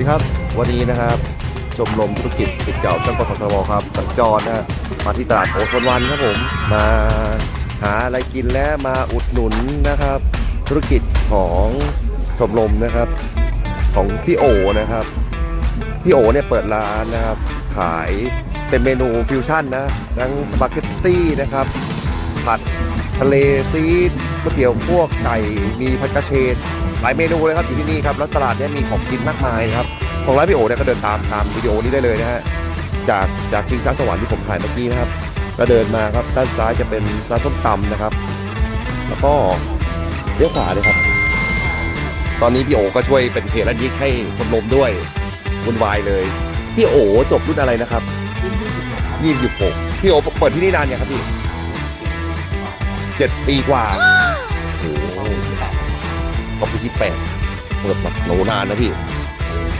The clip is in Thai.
ดีครับ วันนี้นะครับ ชมรมธุรกิจสิทธิ์เก่าช่างกฟสวครับสัญจรนะฮะมาที่ตลาดโอโซนวันครับผมมาหาอะไรกินและมาอุดหนุนนะครับ ธุรกิจของชมรมนะครับ ของพี่โอนะครับพี่โอเนี่ยเปิดร้านนะครับ ขายเป็นเมนูฟิวชั่นนะทั้งสปาเกตตี้นะครับผัด ทะเลซีดก๋วยเตี๋ยวพวกไก่มีผัดกระเฉดหลายเมนูเลยครับอยู่ที่นี่ครับแล้วตลาดเนี้มีของกินมากมายครับของร้านพี่โอเนี่ยก็เดินตามตามวิดีโอนี้ได้เลยนะฮะจากจากจิงช้าสวรรค์ที่ผมถ่ายเมื่อกี้นะครับ ก็เดินมาครับด้านซ้ายจะเป็นร้านส้มตำนะครับ แล้วก็เลี้ยวขวาเลยครับ ตอนนี้พี่โอก็ช่วยเป็นเพจและยิกให้ชมรมด้วยวุ่นวายเลยพี่โอจบรุ่นอะไรนะครับยี่สิบหกพี่โอเปิดที่นี่นานยังครับพี่ เจ็ดปีกว่าโอ้โหก็ปีที่แปดเปิดแบบโหนานนะพี่